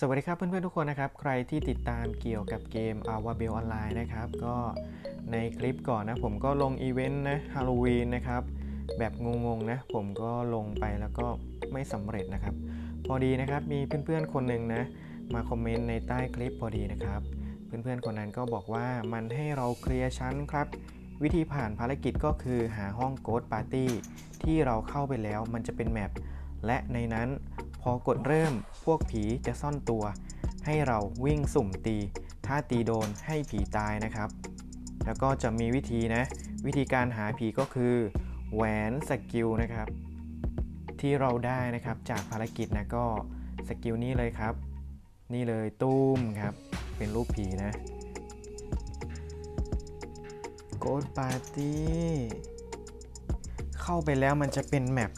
สวัสดีครับเพื่อนๆทุกคนนะครับ ใครที่ติดตามเกี่ยวกับเกม a w a b e l Online นะครับ ก็ในคลิปก่อนนะ ผมก็ลงอีเวนต์นะฮาโลวีนนะครับ แบบงงๆนะ ผมก็ลงไปแล้วก็ไม่สำเร็จนะครับ พอดีนะครับมีเพื่อนๆคนหนึ่งนะ มาคอมเมนต์ในใต้คลิปพอดีนะครับ เพื่อนๆคนนั้นก็บอกว่ามันให้เราเคลียร์ชั้นครับ วิธีผ่านภารกิจก็คือหาห้องโกดปาร์ตี้ที่เราเข้าไปแล้วมันจะเป็นแมปและในนั้น พอกดเริ่มพวกผีจะซ่อนตัว ให้เราวิ่งสุ่มตี ถ้าตีโดนให้ผีตายนะครับ แล้วก็จะมีวิธีนะ วิธีการหาผีก็คือแหวนสกิลนะครับ ที่เราได้นะครับจากภารกิจนะก็สกิลนี้เลยครับ นี่เลยตุ้มครับ เป็นรูปผีนะโกดปาร์ตี้เข้าไปแล้วมันจะเป็นแมป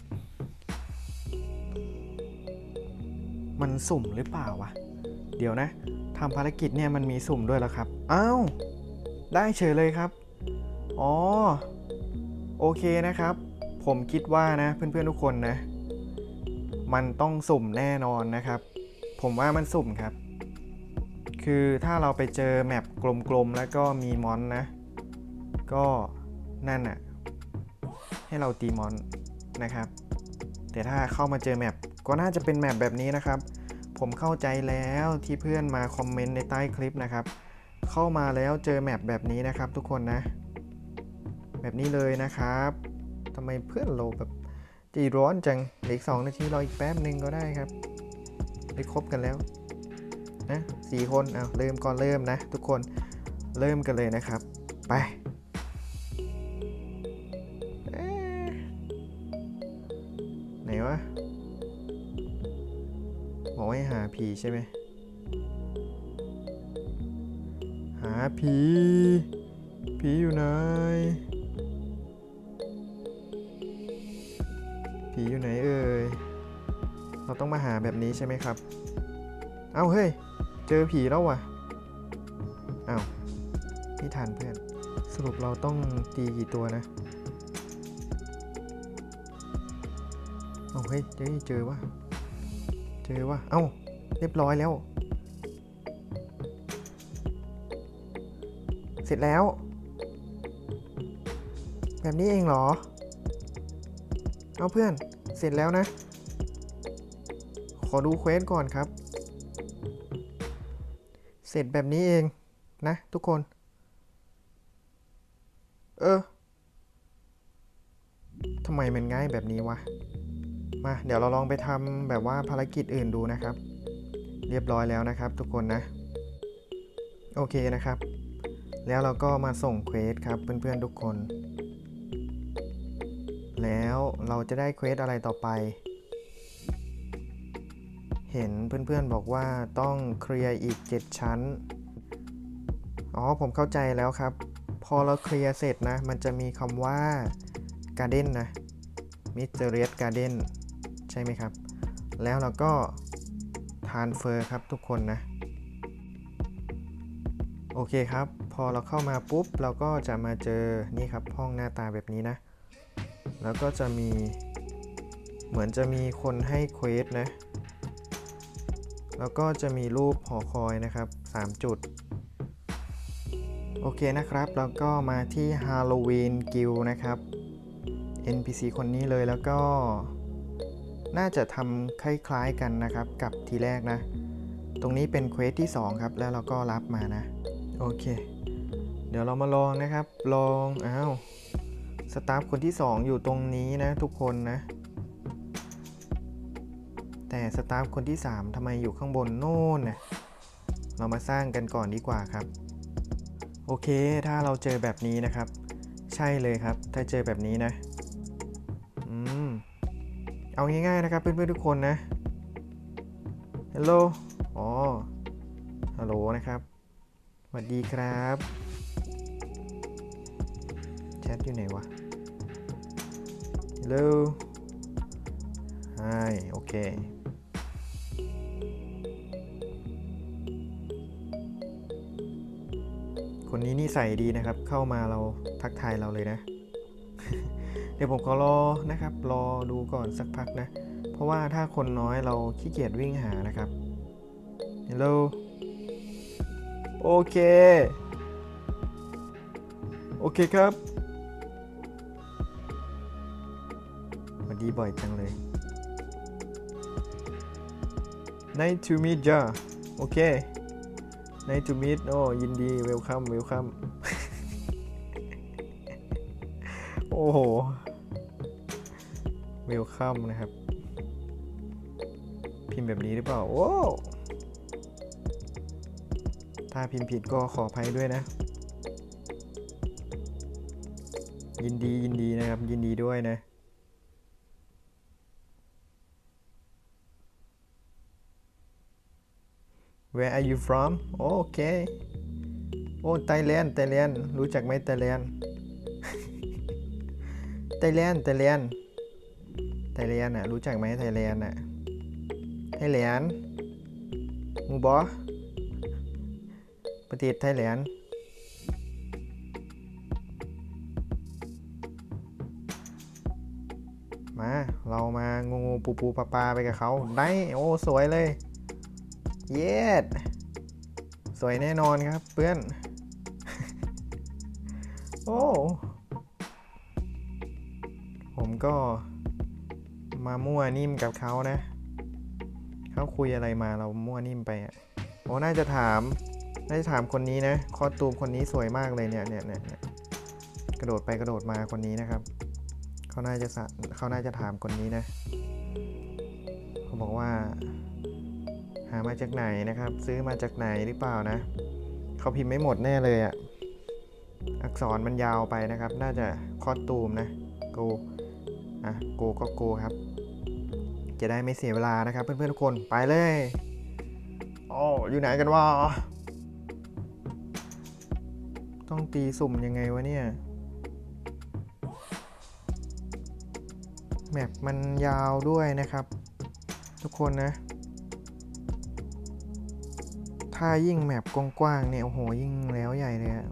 มันสุ่มหรือเปล่าวะ เดี๋ยวนะทำภารกิจเนี่ยมันมีสุ่มด้วยแล้วครับ อ้าว ได้เฉยเลยครับ อ๋อ โอเคนะครับ ผมคิดว่านะเพื่อนๆทุกคนนะ มันต้องสุ่มแน่นอนนะครับ ผมว่ามันสุ่มครับ คือถ้าเราไปเจอแมปกลมๆแล้วก็มีมอนนะ ก็นั่นน่ะให้เราตีมอนนะครับ แต่ถ้าเข้ามาเจอแมปก็น่าจะเป็นแมปแบบนี้นะครับ ผมเข้าใจแล้วที่เพื่อนมาคอมเมนต์ในใต้คลิปนะครับ เข้ามาแล้วเจอแมปแบบนี้นะครับ ทุกคนนะ แบบนี้เลยนะครับทำไมเพื่อนเราแบบใจร้อนจังเหลืออีกสองนาทีรออีกแป๊บหนึ่งก็ได้ครับ ได้ครบกันแล้วนะสี่คนเอาเริ่มก่อนเริ่มนะ ทุกคนเริ่มกันเลยนะครับ ไป ใช่ไหมหาผี ผีอยู่ไหน ผีอยู่ไหนเอ่ย เราต้องมาหาแบบนี้ใช่ไหมครับ เอ้าเฮ้ย เจอผีแล้วว่ะเอ้าไม่ทันเพื่อน สรุปเราต้องตีกี่ตัวนะเอ้าเฮ้ยเจอเจอวะเจอวะเอ้า เรียบร้อยแล้ว เสร็จแล้ว แบบนี้เองเหรอ เอาเพื่อน เสร็จแล้วนะ ขอดูเควสก่อนครับ เสร็จแบบนี้เองนะ ทุกคน เออทำไมมันง่ายแบบนี้วะ มา เดี๋ยวเราลองไปทำแบบว่าภารกิจอื่นดูนะครับ เรียบร้อยแล้วนะครับ ทุกคนนะ โอเคนะครับ แล้วเราก็มาส่งเควสครับเพื่อนๆทุกคน แล้วเราจะได้เควสอะไรต่อไป เห็นเพื่อนๆบอกว่าต้องเคลียร์อีก 7 ชั้น อ๋อผมเข้าใจแล้วครับ พอเราเคลียร์เสร็จนะ มันจะมีคำว่า Garden นนะ Mysterious Garden ใช่ไหมครับ แล้วเราก็ Transfer ครับทุกคนนะ โอเคครับ พอเราเข้ามาปุ๊บ เราก็จะมาเจอนี่ครับห้องหน้าตาแบบนี้นะ แล้วก็จะมีเหมือนจะมีคนให้เควสนะ แล้วก็จะมีรูปหอคอยนะครับ 3 จุด โอเคนะครับแล้วก็มาที่ Halloween Guild นะครับ NPC คนนี้เลยแล้วก็ น่าจะทำคล้ายๆกันนะครับกับทีแรกนะ ตรงนี้เป็นเควสที่ 2 ครับ แล้วเราก็รับมานะ โอเค เดี๋ยวเรามาลองนะครับ ลองอ้าวสตาฟคนที่ 2 อยู่ตรงนี้นะ ทุกคนนะ แต่สตาฟคนที่ 3ทำไมอยู่ข้างบนโน่นนะเรามาสร้างกันก่อนดีกว่าครับ โอเค ถ้าเราเจอแบบนี้นะครับ ใช่เลยครับ ถ้าเจอแบบนี้นะ เอาง่ายๆนะครับเพื่อนๆทุกคนนะฮัลโหลอ๋อ ฮัลโหลนะครับ สวัสดีครับ แชทอยู่ไหนวะฮัลโหล Hi โอเค คนนี้นิสัยดีนะครับ เข้ามาเราทักทายเราเลยนะ เดี๋ยวผมขอรอนะครับ รอดูก่อนสักพักนะ เพราะว่าถ้าคนน้อยเราขี้เกียจวิ่งหานะครับฮัลโหลโอเค โอเคครับสวันดีบ่อยจังเลย Nice to meet ya โอเค Nice to meet โอ้ยินดี welcome welcome โอ้โห welcome นะครับ พิมพ์แบบนี้หรือเปล่า โอ้ถ้าพิมพ์ผิดก็ขออภัยด้วยนะ ยินดียินดีนะครับ ยินดีด้วยนะ Where are you from โอเค โอ้ไทยแลนด์ไทยแลนด์รู้จักไหมไทยแลนด์ไทยแลนด์ไทยแลนด์ ไทยแลนด์อะ รู้จักไหมไทยแลนด์อะ ไทยแลนด์มูบอประเทศไทยแลนด์มา เรามางูงูปูปูปลาปลาไปกับเขาได้ โอ้ สวยเลย เย็ดสวยแน่นอนครับเพื่อน โอ้ ผมก็ มามั่วนิ่มกับเขานะ เขาคุยอะไรมาเรามั่วนิ่มไปอะโอ้น่าจะถาม น่าจะถามคนนี้นะ คอตูมคนนี้สวยมากเลยเนี่ยเนี่ยเนี่ยเนี่ยกระโดดไปกระโดดมาคนนี้นะครับ เขาน่าจะสะเขาน่าจะถามคนนี้นะ เขาบอกว่า หามาจากไหนนะครับ ซื้อมาจากไหนหรือเปล่านะ เขาพิมพ์ไม่หมดแน่เลยอะอักษรมันยาวไปนะครับ น่าจะคอตูมนะ โก อะ โกก็โกครับ จะได้ไม่เสียเวลานะครับ เพื่อนๆทุกคนไปเลยโอ้อยู่ไหนกันวะต้องตีสุ่มยังไงวะเนี่ย แมปมันยาวด้วยนะครับ ทุกคนนะ ถ้ายิ่งแมปกว้างๆเนี่ย โอ้โห ยิ่งแล้วใหญ่เลยอะ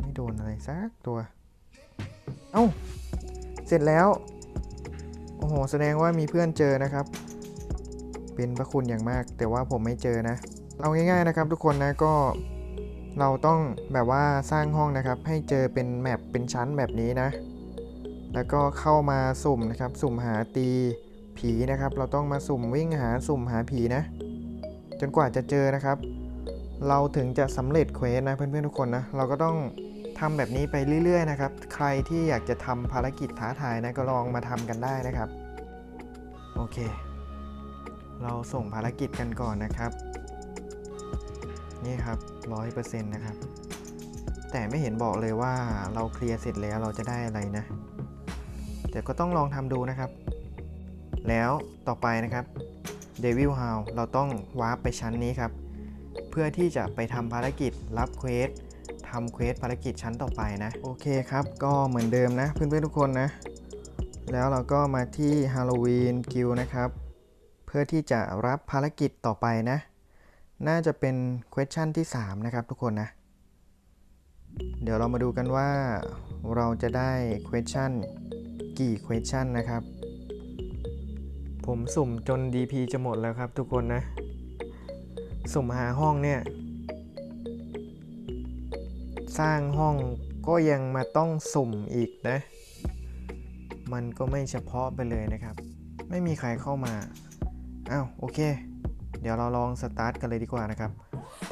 ไม่โดนอะไรสักตัว เอ้า สร็จแล้ว โอ้โห แสดงว่ามีเพื่อนเจอนะครับ เป็นพระคุณอย่างมาก แต่ว่าผมไม่เจอนะ เอาง่ายๆนะครับทุกคนนะก็เราต้องแบบว่าสร้างห้องนะครับ ให้เจอเป็นแมปเป็นชั้นแบบนี้นะ แล้วก็เข้ามาสุ่มนะครับ สุ่มหาตีผีนะครับ เราต้องมาสุ่มวิ่งหาสุ่มหาผีนะ จนกว่าจะเจอนะครับ เราถึงจะสำเร็จเควสนะเพื่อนๆทุกคนนะ เราก็ต้อง ทำแบบนี้ไปเรื่อยๆนะครับ ใครที่อยากจะทำภารกิจท้าทายนะก็ลองมาทำกันได้นะครับ โอเค เราส่งภารกิจกันก่อนนะครับ นี่ครับร้อยเปอร์เซ็นต์นะครับ แต่ไม่เห็นบอกเลยว่าเราเคลียร์เสร็จแล้วเราจะได้อะไรนะ แต่ก็ต้องลองทำดูนะครับ แล้วต่อไปนะครับ Devil House เราต้องวาร์ปไปชั้นนี้ครับ เพื่อที่จะไปทำภารกิจรับเควส ทำเควสภารกิจชั้นต่อไปนะ โอเคครับ ก็เหมือนเดิมนะ เพื่อนๆทุกคนนะ แล้วเราก็มาที่ Halloween Guild นะครับ เพื่อที่จะรับภารกิจต่อไปนะ น่าจะเป็น question ที่ 3 นะครับทุกคนนะ เดี๋ยวเรามาดูกันว่าเราจะได้ question กี่ question นะครับ ผมสุ่มจน DP จะหมดแล้วครับทุกคนนะ สุ่มหาห้องเนี่ย สร้างห้องก็ยังมาต้องสุ่มอีกนะ มันก็ไม่เฉพาะไปเลยนะครับ ไม่มีใครเข้ามาอ้าวโอเค เดี๋ยวเราลองสตาร์ทกันเลยดีกว่านะครับ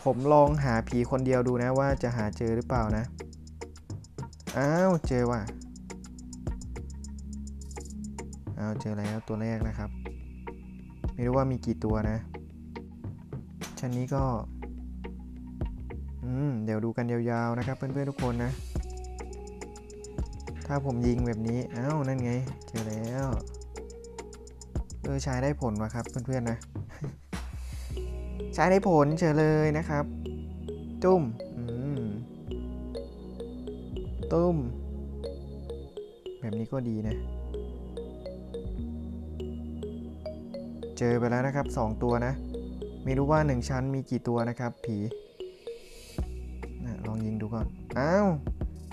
ผมลองหาผีคนเดียวดูนะว่าจะหาเจอหรือเปล่านะ อ้าวเจอว่ะ อ้าวเจอแล้วตัวแรกนะครับ ไม่รู้ว่ามีกี่ตัวนะชั้นนี้ก็ อืมเดี๋ยวดูกันยาวๆนะครับ เพื่อนๆทุกคนนะ ถ้าผมยิงแบบนี้อ้าวนั่นไง เจอแล้วเออใช้ได้ผลว่ะครับ เพื่อนๆนะ ใช้ได้ผลเฉยเลยนะครับ จุ้มอืมตุ้ม แบบนี้ก็ดีนะ เจอไปแล้วนะครับ 2 ตัวนะ ไม่รู้ว่า 1 ชั้นมีกี่ตัวนะครับ ผี อ้าว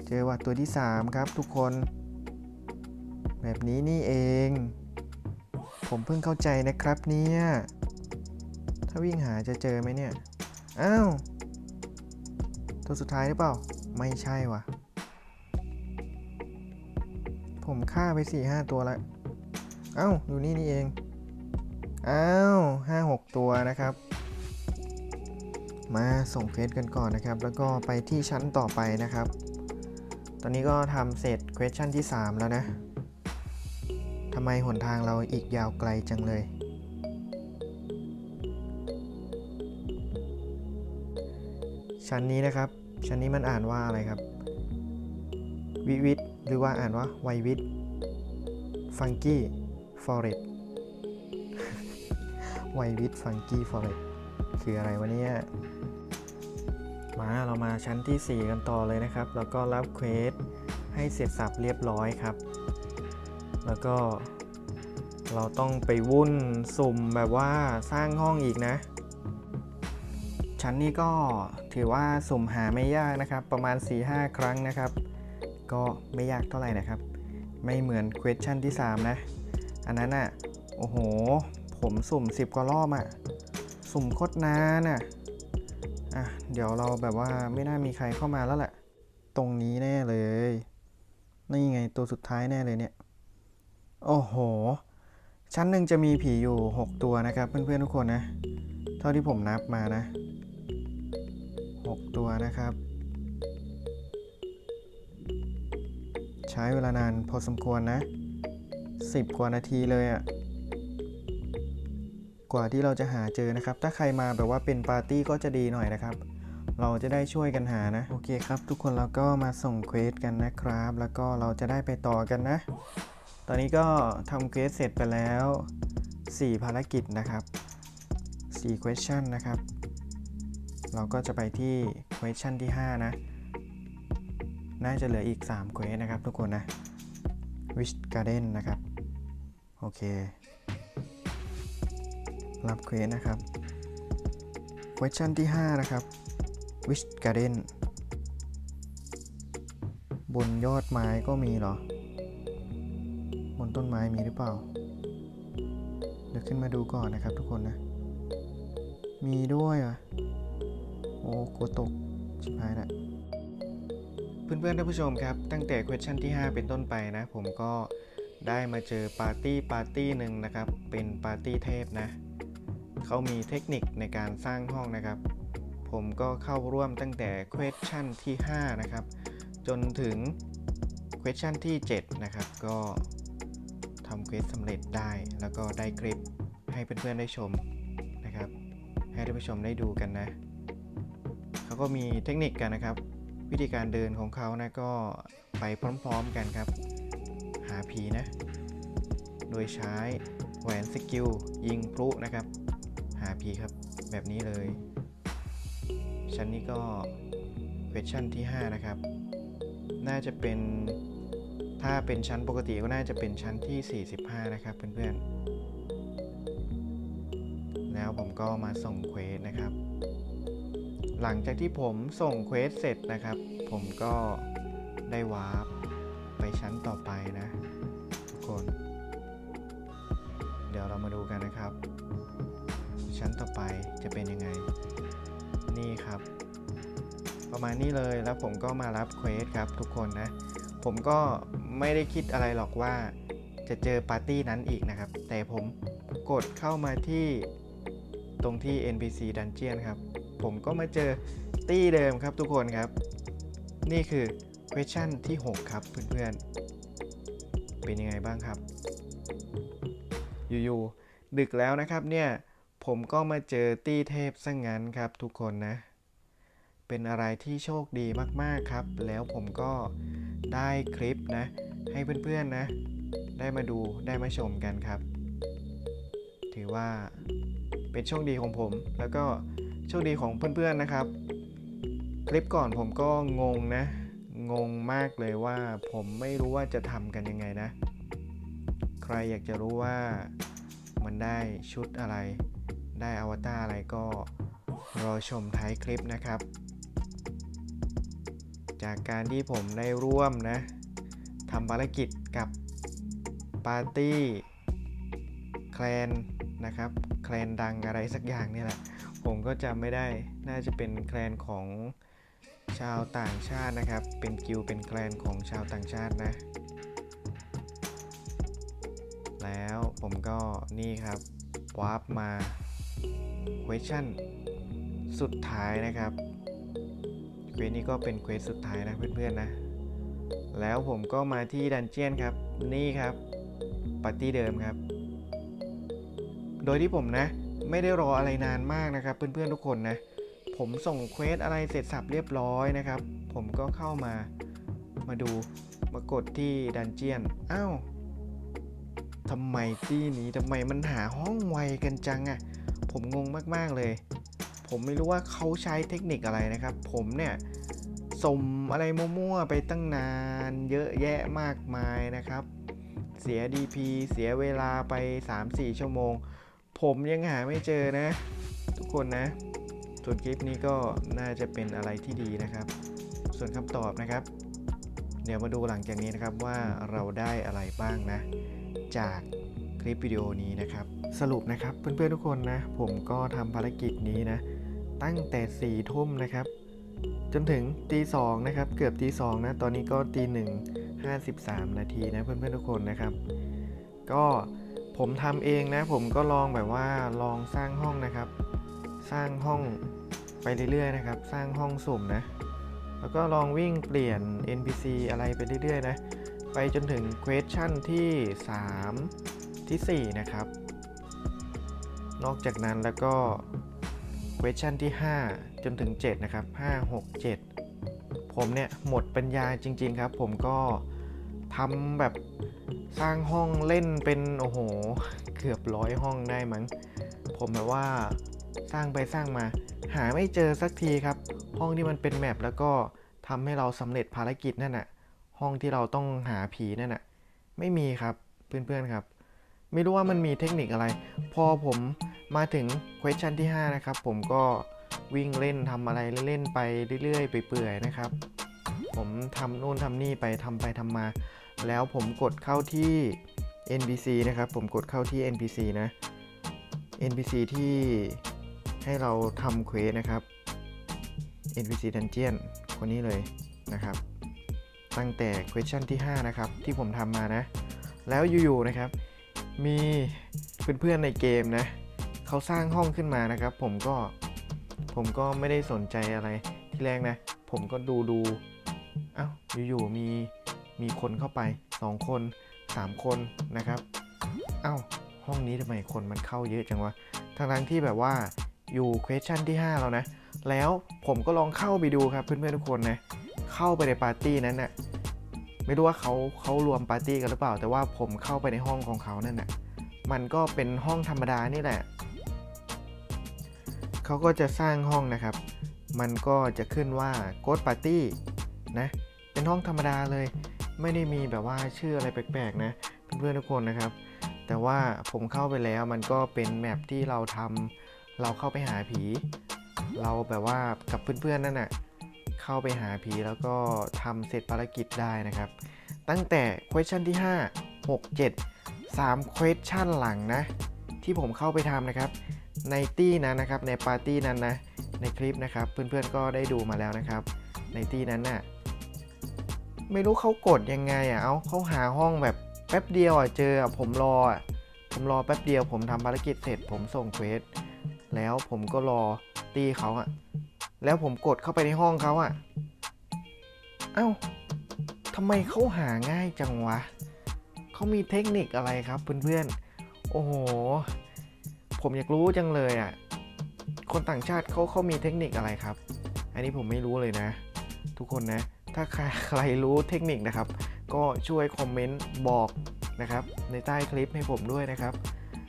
เจอว่าตัวที่ 3 ครับทุกคน แบบนี้นี่เอง ผมเพิ่งเข้าใจนะครับเนี่ย ถ้าวิ่งหาจะเจอไหมเนี่ย อ้าว ตัวสุดท้ายหรือเปล่า ไม่ใช่ว่ะ ผมฆ่าไป4ี่ห้าตัวละเอ้าว อยู่นี่นี่เอง อ้าวห้าหกตัวนะครับ มาส่งเควสกันก่อนนะครับ แล้วก็ไปที่ชั้นต่อไปนะครับ ตอนนี้ก็ทำเสร็จ question ที่ 3 แล้วนะทำไมหนทางเราอีกยาวไกลจังเลย ชั้นนี้นะครับ ชั้นนี้มันอ่านว่าอะไรครับ วิวิทหรือว่าอ่านว่าไววิทฟังกี้ฟอเรสไววิทฟังกี้ฟอเรสคืออะไรวะเนี่ย มาเรามาชั้นที่ 4 กันต่อเลยนะครับ แล้วก็รับเควสให้เสร็จสับเรียบร้อยครับ แล้วก็เราต้องไปวุ่นสุ่มแบบว่าสร้างห้องอีกนะ ชั้นนี้ก็ถือว่าสุ่มหาไม่ยากนะครับ ประมาณ 4-5 ครั้งนะครับ ก็ไม่ยากเท่าไหร่นะครับ ไม่เหมือน question ที่ 3 นะ อันนั้นอะ โอ้โห ผมสุ่ม 10 กว่ารอบอะ สุ่มโคตรนานอะ อะ เดี๋ยวเราแบบว่าไม่น่ามีใครเข้ามาแล้วแหละ ตรงนี้แน่เลย นี่ไงตัวสุดท้ายแน่เลยเนี่ย โอ้โห ชั้นหนึ่งจะมีผีอยู่ 6 ตัวนะครับเพื่อนๆทุกคนนะ เท่าที่ผมนับมานะ 6 ตัวนะครับ ใช้เวลานานพอสมควรนะ 10 กว่านาทีเลยอะ่ะ กว่าที่เราจะหาเจอนะครับ ถ้าใครมาแบบว่าเป็นปาร์ตี้ก็จะดีหน่อยนะครับ เราจะได้ช่วยกันหานะ โอเคครับ ทุกคนเราก็มาส่งเควสกันนะครับ แล้วก็เราจะได้ไปต่อกันนะ ตอนนี้ก็ทำเควสเสร็จไปแล้ว 4 ภารกิจนะครับ 4 question นะครับ เราก็จะไปที่ question ที่ 5 นะ น่าจะเหลืออีก3เควสนะครับทุกคนนะ Wish Garden นะครับ โอเค รับเควสนะครับ question ที่ 5 นะครับ Wish Garden บนยอดไม้ก็มีเหรอ บนต้นไม้มีหรือเปล่า เดี๋ยวขึ้นมาดูก่อนนะครับทุกคนนะ มีด้วยอะโอ้กลัวตก ชิบหายละเพื่อนๆท่านผู้ชมครับ ตั้งแต่ question ที่ 5 เป็นต้นไปนะ ผมก็ได้มาเจอปาร์ตี้ปาร์ตี้หนึ่งนะครับ เป็นปาร์ตี้เทพนะ เขามีเทคนิคในการสร้างห้องนะครับ ผมก็เข้าร่วมตั้งแต่ question ที่ 5 นะครับ จนถึง question ที่ 7 นะครับ ก็ทำเควสสำเร็จได้ แล้วก็ได้คลิปให้เพื่อนๆได้ชมนะครับ ให้ท่านผู้ชมได้ดูกันนะเขาก็มีเทคนิคกันนะครับ วิธีการเดินของเขานะก็ไปพร้อมๆกันครับ หาผีนะ โดยใช้แหวนสกิลยิงพลุนะครับีครับ แบบนี้เลย ชั้นนี้ก็ question ที่ 5 นะครับ น่าจะเป็นถ้าเป็นชั้นปกติก็น่าจะเป็นชั้นที่ 45 นะครับเพื่อนๆ แล้วผมก็มาส่งเควสนะครับ หลังจากที่ผมส่งเควสเสร็จนะครับ ผมก็ได้วาร์ปไปชั้นต่อไปนะ ทุกคน เดี๋ยวเรามาดูกันนะครับ ชั้นต่อไปจะเป็นยังไง นี่ครับ ประมาณนี้เลยแล้วผมก็มารับเควสครับทุกคนนะ ผมก็ไม่ได้คิดอะไรหรอกว่าจะเจอปาร์ตี้นั้นอีกนะครับ แต่ผมกดเข้ามาที่ตรงที่ NPC Dungeon ครับ ผมก็มาเจอตี้เดิมครับทุกคนครับ นี่คือ question ที่ 6 ครับเพื่อนๆ เป็นยังไงบ้างครับ อยู่ๆ ดึกแล้วนะครับเนี่ย ผมก็มาเจอตี้เทพซะงงั้นครับทุกคนนะ เป็นอะไรที่โชคดีมากๆครับ แล้วผมก็ได้คลิปนะ ให้เพื่อนๆนะ ได้มาดูได้มาชมกันครับ ถือว่าเป็นโชคดีของผม แล้วก็โชคดีของเพื่อนๆนะครับ คลิปก่อนผมก็งงนะ งงมากเลยว่าผมไม่รู้ว่าจะทำกันยังไงนะ ใครอยากจะรู้ว่ามันได้ชุดอะไร ได้อวตารอะไรก็รอชมท้ายคลิปนะครับ จากการที่ผมได้ร่วมนะทำภารกิจกับปาร์ตี้แคลนนะครับแคลนดังอะไรสักอย่างนี่แหละ ผมก็จำไม่ได้น่าจะเป็นแคลนของชาวต่างชาตินะครับ เป็นกิลเป็นแคลนของชาวต่างชาตินะ แล้วผมก็นี่ครับวาร์ปมา question สุดท้ายนะครับเควสนี้ก็เป็นเควสสุดท้ายนะเพื่อนๆนะ แล้วผมก็มาที่ดันเจียนครับ นี่ครับปาร์ตี้เดิมครับ โดยที่ผมนะ ไม่ได้รออะไรนานมากนะครับ เพื่อนๆทุกคนนะ ผมส่งเควสอะไรเสร็จสับเรียบร้อยนะครับ ผมก็เข้ามามาดูมากดที่ดันเจียน อ้าวทำไมที่นี้ทำไมมันหาห้องไวกันจังอะ่ะ ผมงงมากๆเลย ผมไม่รู้ว่าเขาใช้เทคนิคอะไรนะครับ ผมเนี่ยสมอะไรมั่วๆไปตั้งนานเยอะแยะมากมายนะครับ เสีย DP เสียเวลาไป 3-4 ชั่วโมง ผมยังหาไม่เจอนะ ทุกคนนะ ส่วนคลิปนี้ก็น่าจะเป็นอะไรที่ดีนะครับ ส่วนคำตอบนะครับ เดี๋ยวมาดูหลังจากนี้นะครับว่าเราได้อะไรบ้างนะ จาก ลิปวิดีโอนี้นะครับ สรุปนะครับเพื่อนๆทุกคนนะ ผมก็ทำภารกิจนี้นะ ตั้งแต่4ี่ทุ่มนะครับ จนถึงตีสองนะครับ เกือบตีสองนะ ตอนนี้ก็ตีหนึ่งห้าสิบสามนาทีนะเพื่อนๆทุกคนนะครับ ก็ผมทำเองนะ ผมก็ลองแบบว่าลองสร้างห้องนะครับ สร้างห้องไปเรื่อยๆนะครับ สร้างห้องสุ่มนะ แล้วก็ลองวิ่งเปลี่ยน NPC อะไรไปเรื่อยๆนะ ไปจนถึง question ที่ 3 ทีสี่ 4 นะครับ นอกจากนั้นแล้วก็ question ที่ 5 จนถึง 7 นะครับ 5 6 7 ผมเนี่ย หมดปัญญาจริง ๆ ครับ ผมก็ทำแบบสร้างห้องเล่นเป็น โอ้โห เกือบร้อยห้องได้มั้ง ผมแบบว่าสร้างไปสร้างมา หาไม่เจอสักทีครับ ห้องที่มันเป็นแมปแล้วก็ทำให้เราสำเร็จภารกิจนั่นน่ะ ห้องที่เราต้องหาผีนั่นน่ะ ไม่มีครับเพื่อนๆครับ ไม่รู้ว่ามันมีเทคนิคอะไร พอผมมาถึง question ที่ 5 นะครับ ผมก็วิ่งเล่นทำอะไรเล่นไปเรื่อยๆ ไปเปื่อยนะครับ ผมทำนู่นทำนี่ไปทำไปทำมา แล้วผมกดเข้าที่ NPC นะครับ ผมกดเข้าที่ NPC นะ NPC ที่ให้เราทำเควสนะครับ NPC Dungeon คนนี้เลยนะครับ ตั้งแต่ question ที่ 5 นะครับ ที่ผมทำมานะ แล้วอยู่ ๆ นะครับ มีเพื่อนๆในเกมนะเขาสร้างห้องขึ้นมานะครับ ผมก็ผมก็ไม่ได้สนใจอะไรที่แรกนะ ผมก็ดูดูเอ้าอยู่ๆมีมีคนเข้าไป 2 คน 3 คนนะครับเอ้าห้องนี้ทำไมคนมันเข้าเยอะจังวะทั้งๆที่แบบว่าอยู่ question ที่ 5 แล้วนะ แล้วผมก็ลองเข้าไปดูครับเพื่อนๆทุกคนนะ เข้าไปในปาร์ตี้นั้นน่ะ ไม่รู้ว่าเขาเขารวมปาร์ตี้กันหรือเปล่า แต่ว่าผมเข้าไปในห้องของเขานั่นน่ะมันก็เป็นห้องธรรมดานี่แหละเขาก็จะสร้างห้องนะครับ มันก็จะขึ้นว่า Ghost Party นะเป็นห้องธรรมดาเลย ไม่ได้มีแบบว่าชื่ออะไรแปลกๆนะเพื่อนๆทุกคนนะครับ แต่ว่าผมเข้าไปแล้วมันก็เป็นแมปที่เราทำเราเข้าไปหาผี เราแบบว่ากับเพื่อนๆนั่นน่ะ เข้าไปหาผีแล้วก็ทำเสร็จภารกิจได้นะครับ ตั้งแต่ question ที่ 5 6 7 3 question หลังนะ ที่ผมเข้าไปทำนะครับ ในตี้นั้นนะครับ ในปาร์ตี้นั้นนะ ในคลิปนะครับ เพื่อนๆก็ได้ดูมาแล้วนะครับ ในตี้นั้นน่ะไม่รู้เขากดยังไงอะ เอาเขาหาห้องแบบแป๊บเดียวอะเจออะผมรออะผมรอแป๊บเดียวผมทำภารกิจเสร็จ ผมส่งเควสแล้วผมก็รอตีเขาอะ แล้วผมกดเข้าไปในห้องเขาอะ่ะเอ้าทำไมเขาหาง่ายจังวะ เขามีเทคนิคอะไรครับเพื่อนๆ โอ้โห ผมอยากรู้จังเลยอะ่ะคนต่างชาติเขาเขามีเทคนิคอะไรครับ อันนี้ผมไม่รู้เลยนะ ทุกคนนะ ถ้าใคใครรู้เทคนิคนะครับ ก็ช่วยคอมเมนต์บอกนะครับ ในใต้คลิปให้ผมด้วยนะครับ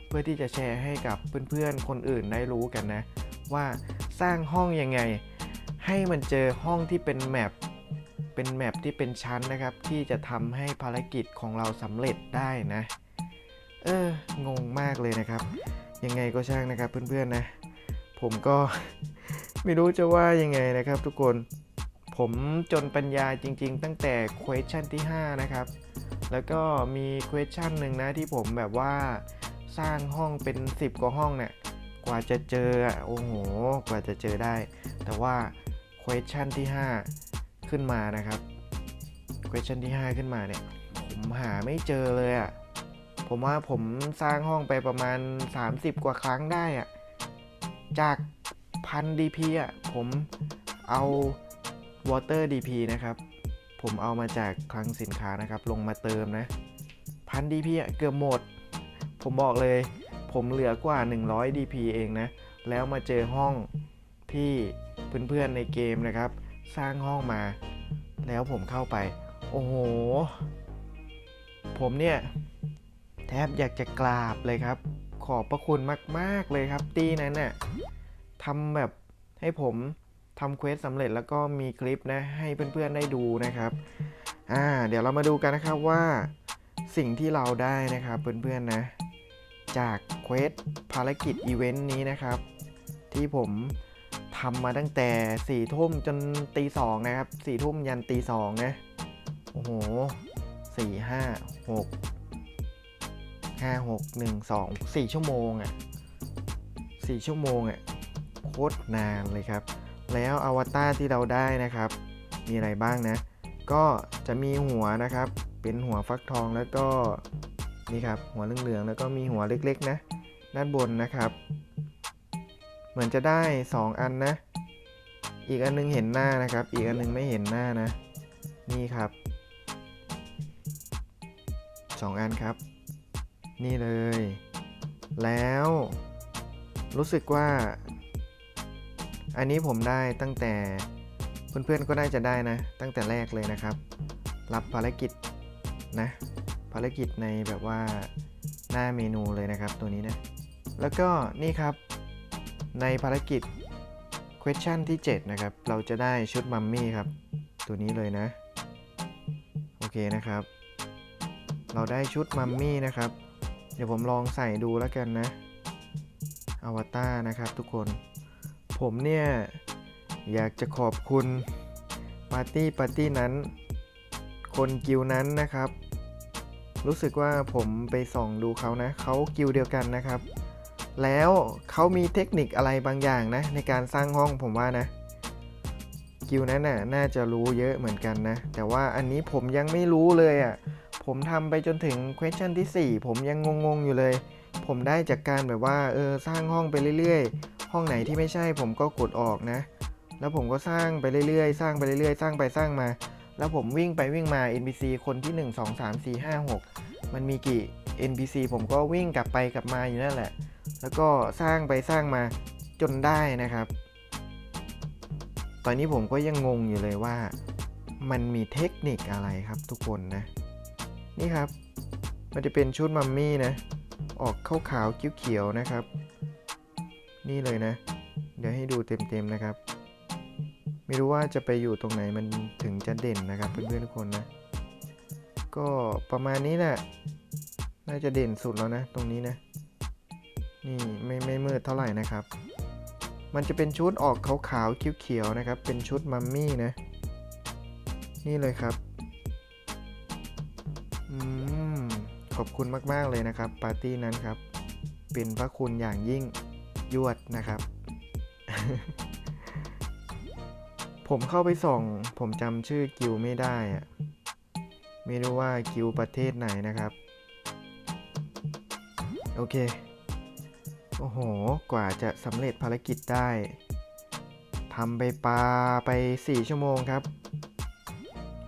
เพื่อที่จะแชร์ให้กับเพื่อนๆ คนอื่นได้รู้กันนะ ว่าสร้างห้องยังไง ให้มันเจอห้องที่เป็นแมปเป็นแมปที่เป็นชั้นนะครับ ที่จะทำให้ภารกิจของเราสำเร็จได้นะ เอองงมากเลยนะครับ ยังไงก็ช่างนะครับเพื่อนๆนะ ผมก็ไม่รู้จะว่ายังไงนะครับทุกคนผมจนปัญญาจริง ๆ ตั้งแต่ question ที่ 5 นะครับ แล้วก็มี question หนึ่งนะที่ผมแบบว่าสร้างห้องเป็น 10 กว่าห้องเนี่ย กว่าจะเจออะโอ้โห กว่าจะเจอได้ แต่ว่า question ที่ 5 ขึ้นมานะครับ question ที่ 5 ขึ้นมาเนี่ย ผมหาไม่เจอเลยอะผมว่าผมสร้างห้องไปประมาณ 30 กว่าครั้งได้อะจากพัน DP อะผมเอา water DP นะครับ ผมเอามาจากคลังสินค้านะครับ ลงมาเติมนะพัน DP อะเกือบหมด ผมบอกเลย ผมเหลือกว่า 100 DP เองนะ แล้วมาเจอห้องที่เพื่อนๆในเกมนะครับ สร้างห้องมา แล้วผมเข้าไป โอ้โห ผมเนี่ย แทบอยากจะกราบเลยครับ ขอบพระคุณมาก ๆ เลยครับ ตีนั้นน่ะทำแบบให้ผมทำเควสสำเร็จแล้วก็มีคลิปนะ ให้เพื่อนๆได้ดูนะครับ อ่า เดี๋ยวเรามาดูกันนะครับว่าสิ่งที่เราได้นะครับเพื่อนๆนะ จากเควสภารกิจอีเวนต์นี้นะครับ ที่ผมทำมาตั้งแต่4ี่ทุ่มจนตีสองนะครับ4ี่ทุ่มยันตีสองนะ โอ้โหสี่ห้าหกห้าหกหนึ่งสองสี่ชั่วโมงอะ่ะสี่ชั่วโมงอะ่ะโคตรนานเลยครับ แล้วอวตารที่เราได้นะครับ มีอะไรบ้างนะ ก็จะมีหัวนะครับ เป็นหัวฟักทองแล้วก็ นี่ครับหัวเหลืองๆแล้วก็มีหัวเล็กๆนะ ด้านบนนะครับ เหมือนจะได้ 2 อันนะ อีกอันนึงเห็นหน้านะครับ อีกอันนึงไม่เห็นหน้านะ นี่ครับ 2 อันครับ นี่เลย แล้ว รู้สึกว่า อันนี้ผมได้ตั้งแต่เพื่อนๆก็ได้จะได้นะ ตั้งแต่แรกเลยนะครับ รับภารกิจนะารกิจในแบบว่าหน้าเมนูเลยนะครับตัวนี้นะ แล้วก็นี่ครับในภารกิจ question ที่ 7 นะครับ เราจะได้ชุดมัมมี่ครับ ตัวนี้เลยนะ โอเคนะครับ เราได้ชุดมัมมี่นะครับ เดี๋ยวผมลองใส่ดูแล้วกันนะ อวตารนะครับทุกคน ผมเนี่ย อยากจะขอบคุณปาร์ตี้ปาร์ตี้นั้น คนกิวนั้นนะครับ รู้สึกว่าผมไปส่องดูเขานะเขากิวเดียวกันนะครับ แล้วเขามีเทคนิคอะไรบางอย่างนะ ในการสร้างห้องผมว่านะ กิวนั้นน่ะน่าจะรู้เยอะเหมือนกันนะ แต่ว่าอันนี้ผมยังไม่รู้เลยอะ่ะผมทำไปจนถึง question ที่ 4 ผมยังงงๆอยู่เลย ผมได้จากการแบบว่าเออสร้างห้องไปเรื่อยๆ ห้องไหนที่ไม่ใช่ผมก็กดออกนะ แล้วผมก็สร้างไปเรื่อยๆ สร้างไปเรื่อยๆ สร้างไปสร้างมา แล้วผมวิ่งไปวิ่งมา NPC คนที่ 1 2 3 4 5 6 มันมีกี่ NPC ผมก็วิ่งกลับไปกลับมาอยู่นั่นแหละ แล้วก็สร้างไปสร้างมาจนได้นะครับ ตอนนี้ผมก็ยังงงอยู่เลยว่า มันมีเทคนิคอะไรครับทุกคนนะ นี่ครับ มันจะเป็นชุดมัมมี่นะ ออกขาวขาวๆเขียวๆนะครับ นี่เลยนะ เดี๋ยวให้ดูเต็มๆนะครับ ไม่รู้ว่าจะไปอยู่ตรงไหนมันถึงจะเด่นนะครับเพื่อนๆทุกคนนะ ก็ประมาณนี้แหละน่าจะเด่นสุดแล้วนะ ตรงนี้นะ นี่ไม่ไม่มืดเท่าไหร่นะครับ มันจะเป็นชุดออกขาวๆเขียวๆนะครับ เป็นชุดมัมมี่นะ นี่เลยครับอืมขอบคุณมากๆเลยนะครับ ปาร์ตี้นั้นครับ เป็นพระคุณอย่างยิ่งยวดนะครับ ผมเข้าไปส่อง ผมจำชื่อกิวไม่ได้อะไม่รู้ว่ากิวประเทศไหนนะครับ โอเค โอ้โห กว่าจะสำเร็จภารกิจได้ทำไปปลาไป 4 ชั่วโมงครับ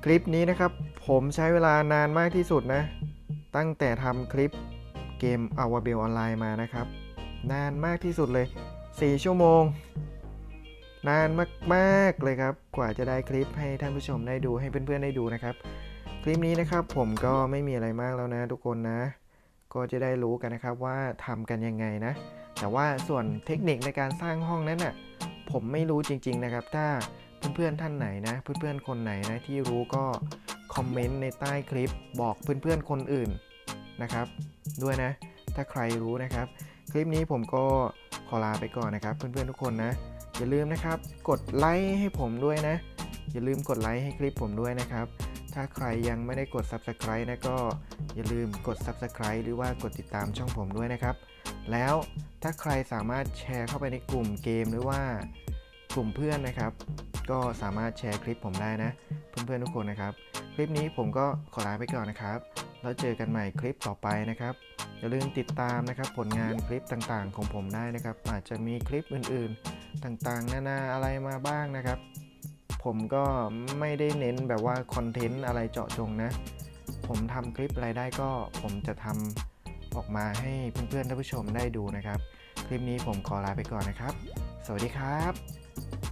คลิปนี้นะครับ ผมใช้เวลานานมากที่สุดนะ ตั้งแต่ทำคลิปเกม a w a b e l ออนไลน์มานะครับ นานมากที่สุดเลย 4 ชั่วโมง นานมากๆเลยครับ กว่าจะได้คลิปให้ท่านผู้ชมได้ดูให้เพื่อนๆได้ดูนะครับ คลิปนี้นะครับผมก็ไม่มีอะไรมากแล้วนะ ทุกคนนะ ก็จะได้รู้กันนะครับว่าทำกันยังไงนะ แต่ว่าส่วนเทคนิคในการสร้างห้องนั้นน่ะผมไม่รู้จริง ๆนะครับ ถ้าเพื่อนๆท่านไหนนะ เพื่อนๆคนไหนนะที่รู้ก็คอมเมนต์ในใต้คลิปบอกเพื่อนๆคนอื่นนะครับ ด้วยนะ ถ้าใครรู้นะครับ คลิปนี้ผมก็ ขอลาไปก่อนนะครับ เพื่อนๆทุกคนนะ อย่าลืมนะครับ กดไลค์ให้ผมด้วยนะ อย่าลืมกดไลค์ให้คลิปผมด้วยนะครับ ถ้าใครยังไม่ได้กด Subscribe นะก็อย่าลืมกด Subscribe หรือว่ากดติดตามช่องผมด้วยนะครับ แล้วถ้าใครสามารถแชร์เข้าไปในกลุ่มเกมหรือว่ากลุ่มเพื่อนนะครับ ก็สามารถแชร์คลิปผมได้นะ เพื่อนๆทุกคนนะครับ คลิปนี้ผมก็ขอลาไปก่อนนะครับ แล้วเจอกันใหม่คลิปต่อไปนะครับ อย่าลืมติดตามนะครับผลงานคลิปต่างๆ ของผมได้นะครับ อาจจะมีคลิปอื่นๆต่างๆ นานาอะไรมาบ้างนะครับ ผมก็ไม่ได้เน้นแบบว่าคอนเทนต์อะไรเจาะจงนะ ผมทำคลิปอะไรได้ก็ผมจะทำออกมาให้เพื่อนๆท่านผู้ชมได้ดูนะครับ คลิปนี้ผมขอลาไปก่อนนะครับ สวัสดีครับ